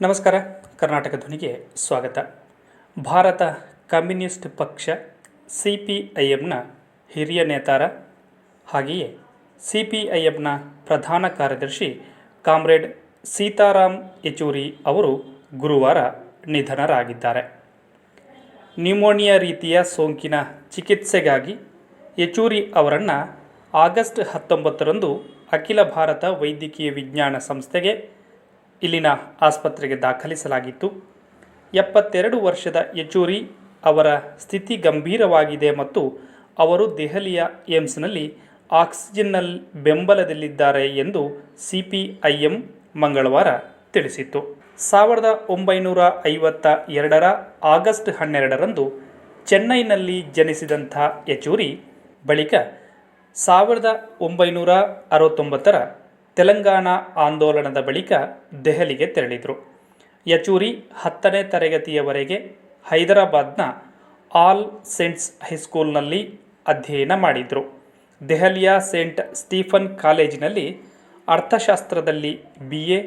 ನಮಸ್ಕಾರ, ಕರ್ನಾಟಕ ಧ್ವನಿಗೆ ಸ್ವಾಗತ. ಭಾರತ ಕಮ್ಯುನಿಸ್ಟ್ ಪಕ್ಷ ಸಿ ಪಿ ಐ ಎಮ್ನ ಹಿರಿಯ ನೇತಾರ, ಹಾಗೆಯೇ ಸಿ ಪಿ ಐ ಎಮ್ನ ಪ್ರಧಾನ ಕಾರ್ಯದರ್ಶಿ ಕಾಮ್ರೇಡ್ ಸೀತಾರಾಮ್ ಯೆಚೂರಿ ಅವರು ಗುರುವಾರ ನಿಧನರಾಗಿದ್ದಾರೆ. ನ್ಯೂಮೋನಿಯಾ ರೀತಿಯ ಸೋಂಕಿನ ಚಿಕಿತ್ಸೆಗಾಗಿ ಯೆಚೂರಿ ಅವರನ್ನು ಆಗಸ್ಟ್ ಹತ್ತೊಂಬತ್ತರಂದು ಅಖಿಲ ಭಾರತ ವೈದ್ಯಕೀಯ ವಿಜ್ಞಾನ ಸಂಸ್ಥೆಗೆ ಇಲ್ಲಿನ ಆಸ್ಪತ್ರೆಗೆ ದಾಖಲಿಸಲಾಗಿತ್ತು. ಎಪ್ಪತ್ತೆರಡು ವರ್ಷದ ಯಚೂರಿ ಅವರ ಸ್ಥಿತಿ ಗಂಭೀರವಾಗಿದೆ ಮತ್ತು ಅವರು ದೆಹಲಿಯ ಏಮ್ಸ್ನಲ್ಲಿ ಆಕ್ಸಿಜನ್ನಲ್ಲಿ ಬೆಂಬಲದಲ್ಲಿದ್ದಾರೆ ಎಂದು ಸಿ ಪಿ ಐ ಎಂ ಮಂಗಳವಾರ ತಿಳಿಸಿತ್ತು. ಸಾವಿರದ ಒಂಬೈನೂರ ಐವತ್ತ ಎರಡರ ಆಗಸ್ಟ್ ಹನ್ನೆರಡರಂದು ಚೆನ್ನೈನಲ್ಲಿ ಜನಿಸಿದಂಥ ಯಚೂರಿ ಬಳಿಕ ಸಾವಿರದ ಒಂಬೈನೂರ ಅರವತ್ತೊಂಬತ್ತರ ತೆಲಂಗಾಣ ಆಂದೋಲನದ ಬಳಿಕ ದೆಹಲಿಗೆ ತೆರಳಿದರು. ಯಚೂರಿ ಹತ್ತನೇ ತರಗತಿಯವರೆಗೆ ಹೈದರಾಬಾದ್ನ ಆಲ್ ಸೇಂಟ್ಸ್ ಹೈಸ್ಕೂಲ್ನಲ್ಲಿ ಅಧ್ಯಯನ ಮಾಡಿದರು. ದೆಹಲಿಯ ಸೇಂಟ್ ಸ್ಟೀಫನ್ ಕಾಲೇಜಿನಲ್ಲಿ ಅರ್ಥಶಾಸ್ತ್ರದಲ್ಲಿ ಬಿ ಎ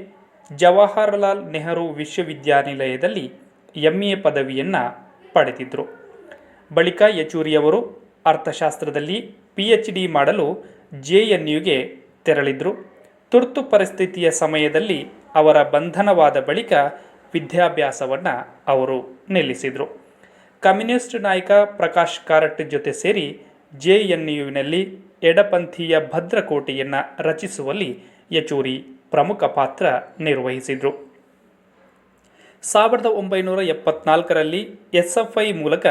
ಜವಾಹರಲಾಲ್ ನೆಹರು ವಿಶ್ವವಿದ್ಯಾನಿಲಯದಲ್ಲಿ ಎಂ ಎ ಪದವಿಯನ್ನು ಪಡೆದಿದ್ದರು ಬಳಿಕ ಯಚೂರಿಯವರು ಅರ್ಥಶಾಸ್ತ್ರದಲ್ಲಿ ಪಿ ಎಚ್ ಡಿ ಮಾಡಲು ಜೆ ಎನ್ ಯುಗೆ ತೆರಳಿದ್ರು. ತುರ್ತು ಪರಿಸ್ಥಿತಿಯ ಸಮಯದಲ್ಲಿ ಅವರ ಬಂಧನವಾದ ಬಳಿಕ ವಿದ್ಯಾಭ್ಯಾಸವನ್ನು ಅವರು ನಿಲ್ಲಿಸಿದರು. ಕಮ್ಯುನಿಸ್ಟ್ ನಾಯಕ ಪ್ರಕಾಶ್ ಕಾರಟ್ ಜೊತೆ ಸೇರಿ ಜೆ ಎನ್ ಯುವಿನಲ್ಲಿ ಎಡಪಂಥೀಯ ಭದ್ರಕೋಟೆಯನ್ನು ರಚಿಸುವಲ್ಲಿ ಯಚೂರಿ ಪ್ರಮುಖ ಪಾತ್ರ ನಿರ್ವಹಿಸಿದರು. ಸಾವಿರದ ಒಂಬೈನೂರ ಎಪ್ಪತ್ನಾಲ್ಕರಲ್ಲಿ ಎಸ್ಎಫ್ಐ ಮೂಲಕ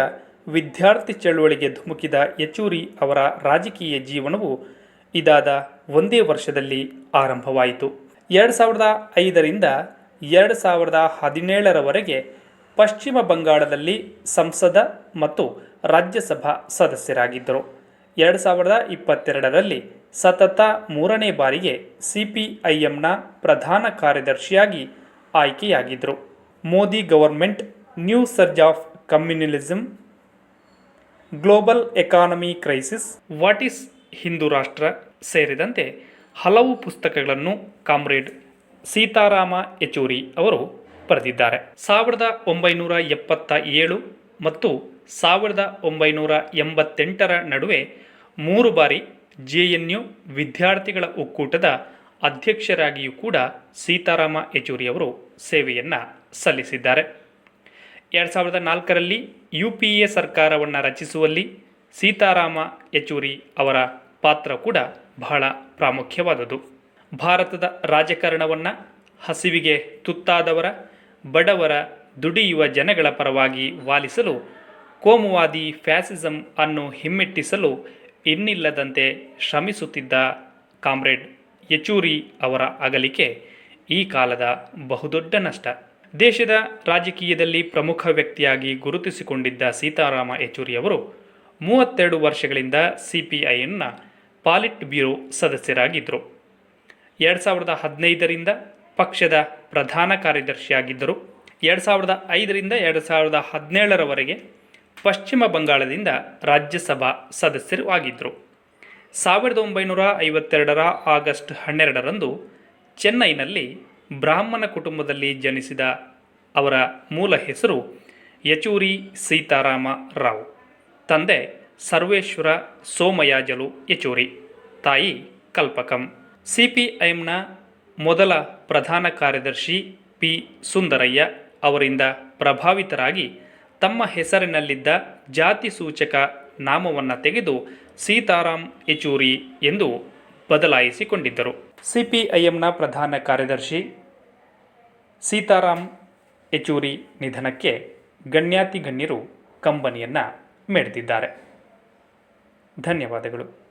ವಿದ್ಯಾರ್ಥಿ ಚಳುವಳಿಗೆ ಧುಮುಕಿದ ಯಚೂರಿ ಅವರ ರಾಜಕೀಯ ಜೀವನವು ಇದಾದ ಒಂದೇ ವರ್ಷದಲ್ಲಿ ಆರಂಭವಾಯಿತು. ಎರಡು ಸಾವಿರದ ಐದರಿಂದ ಎರಡು ಸಾವಿರದ ಹದಿನೇಳರವರೆಗೆ ಪಶ್ಚಿಮ ಬಂಗಾಳದಲ್ಲಿ ಸಂಸದ ಮತ್ತು ರಾಜ್ಯಸಭಾ ಸದಸ್ಯರಾಗಿದ್ದರು. ಎರಡು ಸಾವಿರದ ಇಪ್ಪತ್ತೆರಡರಲ್ಲಿ ಸತತ ಮೂರನೇ ಬಾರಿಗೆ ಸಿ ಪಿ ಐ ಎಮ್ನ ಪ್ರಧಾನ ಕಾರ್ಯದರ್ಶಿಯಾಗಿ ಆಯ್ಕೆಯಾಗಿದ್ದರು. Modi government, new surge of communalism global economy crisis, what is Hindu Rashtra ಸೇರಿದಂತೆ ಹಲವು ಪುಸ್ತಕಗಳನ್ನು ಕಾಮ್ರೇಡ್ ಸೀತಾರಾಮ ಯಚೂರಿ ಅವರು ಬರೆದಿದ್ದಾರೆ. ಸಾವಿರದ ಒಂಬೈನೂರ ಎಪ್ಪತ್ತ ಏಳು ಮತ್ತು ಸಾವಿರದ ಒಂಬೈನೂರ ಎಂಬತ್ತೆಂಟರ ನಡುವೆ ಮೂರು ಬಾರಿ ಜೆ ಎನ್ ಯು ವಿದ್ಯಾರ್ಥಿಗಳ ಒಕ್ಕೂಟದ ಅಧ್ಯಕ್ಷರಾಗಿಯೂ ಕೂಡ ಸೀತಾರಾಮ ಅವರು ಸೇವೆಯನ್ನು ಸಲ್ಲಿಸಿದ್ದಾರೆ. ಎರಡು ಸಾವಿರದ ನಾಲ್ಕರಲ್ಲಿ ಯು ಪಿ ಎ ಸರ್ಕಾರವನ್ನು ರಚಿಸುವಲ್ಲಿ ಸೀತಾರಾಮ ಯಚೂರಿ ಅವರ ಪಾತ್ರ ಕೂಡ ಬಹಳ ಪ್ರಾಮುಖ್ಯವಾದುದು ಭಾರತದ ರಾಜಕಾರಣವನ್ನು ಹಸಿವಿಗೆ ತುತ್ತಾದವರ, ಬಡವರ ದುಡಿಯುವ ಜನಗಳ ಪರವಾಗಿ ವಾಲಿಸಲು, ಕೋಮುವಾದಿ ಫ್ಯಾಸಿಸಂ ಅನ್ನು ಹಿಮ್ಮೆಟ್ಟಿಸಲು ಇನ್ನಿಲ್ಲದಂತೆ ಶ್ರಮಿಸುತ್ತಿದ್ದ ಕಾಮ್ರೇಡ್ ಯಚೂರಿ ಅವರ ಅಗಲಿಕೆ ಈ ಕಾಲದ ಬಹುದೊಡ್ಡ ನಷ್ಟ. ದೇಶದ ರಾಜಕೀಯದಲ್ಲಿ ಪ್ರಮುಖ ವ್ಯಕ್ತಿಯಾಗಿ ಗುರುತಿಸಿಕೊಂಡಿದ್ದ ಸೀತಾರಾಮ ಯಚೂರಿ ಅವರು ಮೂವತ್ತೆರಡು ವರ್ಷಗಳಿಂದ ಸಿ ಪಿ ಪಾಲಿಟ್ ಬ್ಯೂರೋ ಸದಸ್ಯರಾಗಿದ್ದರು ಎರಡು ಸಾವಿರದ ಹದಿನೈದರಿಂದ ಪಕ್ಷದ ಪ್ರಧಾನ ಕಾರ್ಯದರ್ಶಿಯಾಗಿದ್ದರು. ಎರಡು ಸಾವಿರದ ಐದರಿಂದ ಎರಡು ಸಾವಿರದ ಹದಿನೇಳರವರೆಗೆ ಪಶ್ಚಿಮ ಬಂಗಾಳದಿಂದ ರಾಜ್ಯಸಭಾ ಸದಸ್ಯರು ಆಗಿದ್ದರು ಸಾವಿರದ ಒಂಬೈನೂರ ಐವತ್ತೆರಡರ ಆಗಸ್ಟ್ ಹನ್ನೆರಡರಂದು ಚೆನ್ನೈನಲ್ಲಿ ಬ್ರಾಹ್ಮಣ ಕುಟುಂಬದಲ್ಲಿ ಜನಿಸಿದ ಅವರ ಮೂಲ ಹೆಸರು ಯಚೂರಿ ಸೀತಾರಾಮ ರಾವ್. ತಂದೆ ಸರ್ವೇಶ್ವರ ಸೋಮಯಾಜಲು ಯಚೂರಿ, ತಾಯಿ ಕಲ್ಪಕಂ. ಸಿ ಪಿ ಐಎಂನ ಮೊದಲ ಪ್ರಧಾನ ಕಾರ್ಯದರ್ಶಿ ಪಿ ಸುಂದರಯ್ಯ ಅವರಿಂದ ಪ್ರಭಾವಿತರಾಗಿ ತಮ್ಮ ಹೆಸರಿನಲ್ಲಿದ್ದ ಜಾತಿ ಸೂಚಕ ನಾಮವನ್ನು ತೆಗೆದು ಸೀತಾರಾಮ್ ಯಚೂರಿ ಎಂದು ಬದಲಾಯಿಸಿಕೊಂಡಿದ್ದರು. ಸಿ ಪಿ ಐ ಎಮ್ನ ಪ್ರಧಾನ ಕಾರ್ಯದರ್ಶಿ ಸೀತಾರಾಮ್ ಯಚೂರಿ ನಿಧನಕ್ಕೆ ಗಣ್ಯಾತಿ ಗಣ್ಯರು ಕಂಬನಿಯನ್ನು ಮೆರೆದಿದ್ದಾರೆ. ಧನ್ಯವಾದಗಳು.